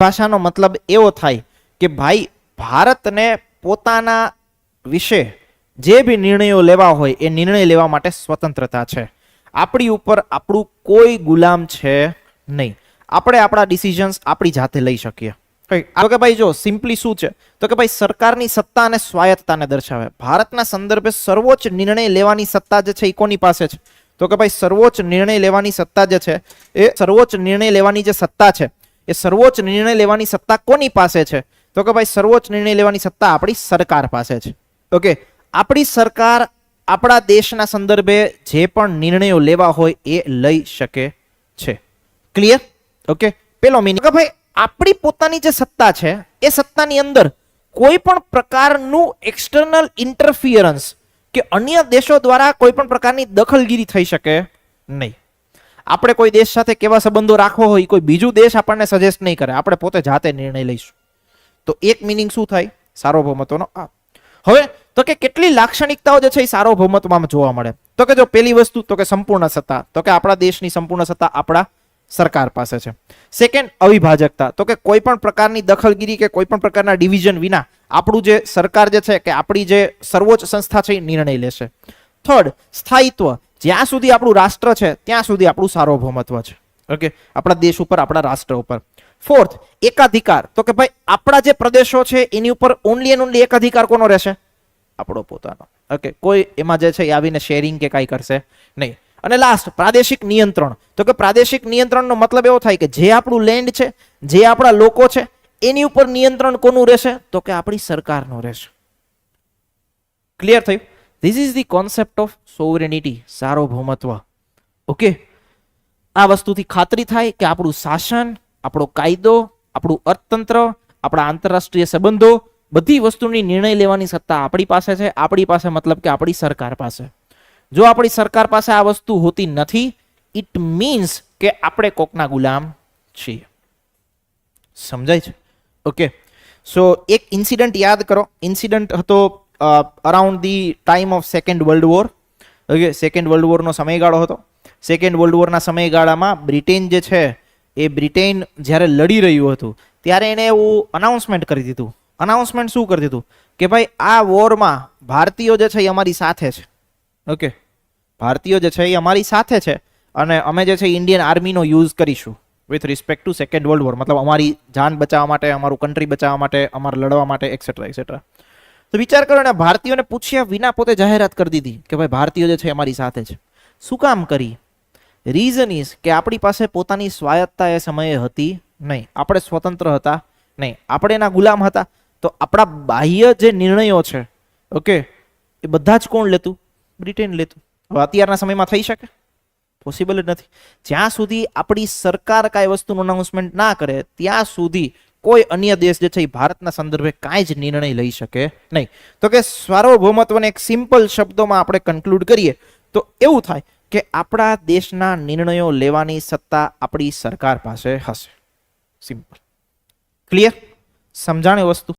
ભાષાનો મતલબ એવો થાય કે ભાઈ ભારતને પોતાના વિશે જે બી નિર્ણયો લેવા હોય એ નિર્ણય લેવા માટે સ્વતંત્રતા છે. આપણી ઉપર આપણું કોઈ ગુલામ છે નહીં. આપણે આપણા ડિસિઝન્સ આપણી જાતે લઈ શકીએ. કે ભાઈ જો સિમ્પલી શું છે? તો કે ભાઈ સરકારની સત્તા અને સ્વાયત્તાને દર્શાવે. ભારતના સંદર્ભે સર્વોચ્ચ નિર્ણય લેવાની સત્તા જે છે એ કોની પાસે છે? તો કે ભાઈ સર્વોચ્ચ નિર્ણય લેવાની સત્તા જે છે એ સર્વોચ્ચ નિર્ણય લેવાની જે સત્તા છે એ સર્વોચ્ચ નિર્ણય લેવાની સત્તા કોની પાસે છે? તો કે ભાઈ સર્વોચ્ચ નિર્ણય લેવાની સત્તા આપણી સરકાર પાસે છે. ઓકે, આપણી સરકાર આપણા દેશના સંદર્ભે જે પણ નિર્ણયો લેવા હોય એ લઈ શકે છે. ક્લિયર ઓકે, પેલો મીનિંગ કે ભાઈ આપણી પોતાની જે સત્તા છે, એ સત્તાની અંદર કોઈ પણ પ્રકારનું એક્સટર્નલ ઇન્ટરફિયરન્સ કે અન્ય દેશો દ્વારા કોઈ પણ પ્રકારની દખલગીરી થઈ શકે નહીં. આપણે કોઈ દેશ સાથે કેવા સંબંધો રાખવો હોય, કોઈ બીજું દેશ આપણને સજેસ્ટ નહીં કરે. આપણે પોતે જાતે નિર્ણય લઈશું. તો એક મિનિંગ શું થાય? સાર્વભૌમત્વનો આ. હવે, તો કે કેટલી લાક્ષણિકતાઓ જે છે એ સાર્વભૌમત્વમાં જોવા મળે? તો કે જો પેલી વસ્તુ, તો કે સંપૂર્ણ સત્તા. તો કે આપણા દેશની સંપૂર્ણ સત્તા આપણા સરકાર પાસે છે. સેકન્ડ અવિભાજકતા. તો કે કોઈ પણ પ્રકારની દખલગીરી કે કોઈ પણ પ્રકારના ડિવિઝન વિના આપણું જે સરકાર જે છે કે આપણી જે સર્વોચ્ચ સંસ્થા છે એ નિર્ણય લેશે. થર્ડ સ્થાયિત્વ. જ્યાં સુધી આપણું રાષ્ટ્ર છે, ત્યાં સુધી આપણું સાર્વભૌમત્વ છે. ઓકે આપણા દેશ ઉપર, આપણા રાષ્ટ્ર ઉપર. ફોર્થ એકાધિકાર. તો કે ભાઈ, આપણા જે પ્રદેશો છે, એની ઉપર ઓનલી એન્ડ ઓનલી એક અધિકાર કોનો રહેશે? આપણો પોતાનો. ઓકે કોઈ એમાં જે છે એ આવીને શેરિંગ કે કાંઈ કરશે નહીં. અને લાસ્ટ પ્રાદેશિક નિયંત્રણ. તો કે પ્રાદેશિક નિયંત્રણનો મતલબ એવો થાય કે જે આપણું લેન્ડ છે, જે આપણા લોકો છે, એની ઉપર નિયંત્રણ કોનું રહેશે? તો કે આપણી સરકારનું રહેશે. ક્લિયર થયું? This is the concept of sovereignty સાર્વભૌમત્વ okay આ વસ્તુથી ખાતરી થાય કે આપણું શાસન, આપણો કાયદો, આપણું અર્થતંત્ર, આપણા આંતરરાષ્ટ્રીય સંબંધો બધી વસ્તુની નિર્ણય લેવાની સત્તા આપણી પાસે છે. આપણી પાસે મતલબ કે આપણી સરકાર પાસે. જો આપણી સરકાર પાસે આ વસ્તુ હોતી નથી ઇટ મીન્સ કે આપણે કોકના ગુલામ છીએ. સમજાય છે? ઓકે સો એક ઇન્સિડન્ટ યાદ કરો. ઇન્સિડન્ટ હતો around the time of second world war okay second world વોરનો સમયગાળો હતો. સેકન્ડ વર્લ્ડ વોરના સમયગાળામાં બ્રિટેન જે છે, એ બ્રિટેન જ્યારે લડી રહ્યું હતું, ત્યારે એણે એવું અનાઉન્સમેન્ટ કરી દીધું. અનાઉન્સમેન્ટ શું કરી દીધું? કે ભાઈ, આ વોરમાં ભારતીયો જે છે એ અમારી સાથે છે. ઓકે ભારતીયો જે છે એ અમારી સાથે છે અને અમે જે છે ઇન્ડિયન આર્મીનો યુઝ કરીશું with respect to second world war મતલબ અમારી જાન બચાવવા માટે, અમારું કન્ટ્રી બચાવવા માટે, અમારે લડવા માટે એક્સેટ્રા એક્સેટ્રા તો વિચાર કરો ને ભારતીયોને પૂછ્યા વિના પોતે જાહેરાત કરી દીધી કે ભાઈ ભારતીયો જે છે અમારી સાથે છે. શું કામ કરી? રીઝન ઇઝ કે આપણી પાસે પોતાની સ્વાયત્તા એ સમયે હતી નહીં. આપણે સ્વતંત્ર હતા નહીં. આપણે એના ગુલામ હતા. તો આપણા બાહ્ય જે નિર્ણયો છે, ઓકે, એ બધા જ કોણ લેતું? બ્રિટેન લેતું. હવે અત્યારના સમયમાં થઈ શકે? પોસિબલ જ નથી. જ્યાં સુધી આપણી સરકાર કાંઈ વસ્તુનું અનાઉન્સમેન્ટ ના કરે, ત્યાં સુધી કોઈ અન્ય દેશ જે છે એ ભારતના સંદર્ભે કાંઈ જ નિર્ણય લઈ શકે નહીં. તો કે સાર્વભૌમત્વને એક સિમ્પલ શબ્દોમાં આપણે કન્ક્લુડ કરીએ, તો એવું થાય કે આપણા દેશના નિર્ણયો લેવાની સત્તા આપણી સરકાર પાસે હશે. સિમ્પલ ક્લિયર સમજાણે વસ્તુ?